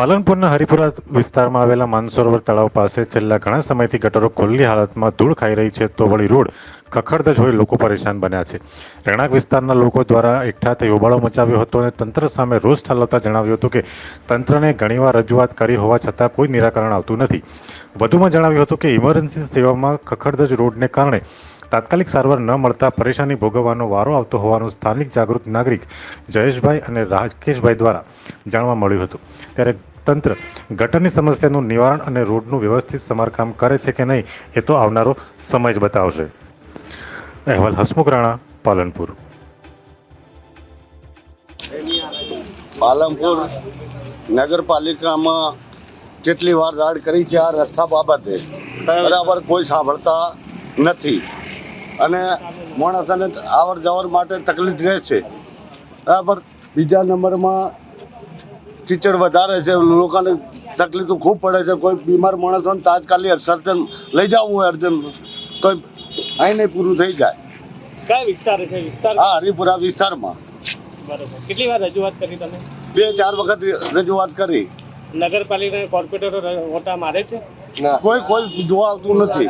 પાલનપુરના હરિપુરા વિસ્તારમાં આવેલા માનસરોવર તળાવ પાસે છેલ્લા ઘણા સમયથી ગટરો ખુલ્લી હાલતમાં ધૂળ ખાઈ રહી છે. તો વળી રોડ ખખડધજ હોઈ લોકો પરેશાન બન્યા છે. રહેણાંક વિસ્તારના લોકો દ્વારા એકઠા થઈ હોબાળો મચાવ્યો હતો અને તંત્ર સામે રોષ ઠાલવતા જણાવ્યું હતું કે તંત્રને ઘણીવાર રજૂઆત કરી હોવા છતાં કોઈ નિરાકરણ આવતું નથી. વધુમાં જણાવ્યું હતું કે ઇમરજન્સી સેવામાં ખખડધજ રોડને કારણે તાત્કાલિક સારવાર ન મળતા પરેશાની ભોગવવાનો વારો આવતો હોવાનું સ્થાનિક જાગૃત નાગરિક જયેશભાઈ અને રાકેશભાઈ દ્વારા જાણવા મળ્યું હતું. ત્યારે તંત્ર ગટરની સમસ્યાનું નિવારણ અને રોડનું વ્યવસ્થિત સમારકામ કરે છે કે નહીં એ તો આવનારો સમય જ બતાવશે. અહેવાલ હસમુખ રાણા પાલનપુર. પાલનપુર નગરપાલિકામાં કેટલી વાર રાડ કરી છે આ રસ્તા બાબતે. બરાબર. કોઈ સાંભળતા નથી. અને માણસોને આવર જવર માટે તકલીફ રહે છે. બરાબર? બીજા નંબરમાં કીચડ વધારે છે લોકોને તકલીફ ખૂબ પડે છે. કોઈ બીમાર માણસોને તાત્કાલિક સર્જન લઈ જવું હોય અર્જન તો અહીં નહીં પૂરું થઈ જાય. કયા વિસ્તાર છે? વિસ્તાર? હા હરિપુરા વિસ્તારમાં. બરાબર. કેટલી વાર રજૂઆત કરી તમે? બે ચાર વખત રજૂઆત કરી. નગરપાલિકા કોર્પોરેટરો ઓટા મારે છે? કોઈ કોઈ જોવા આવતું નથી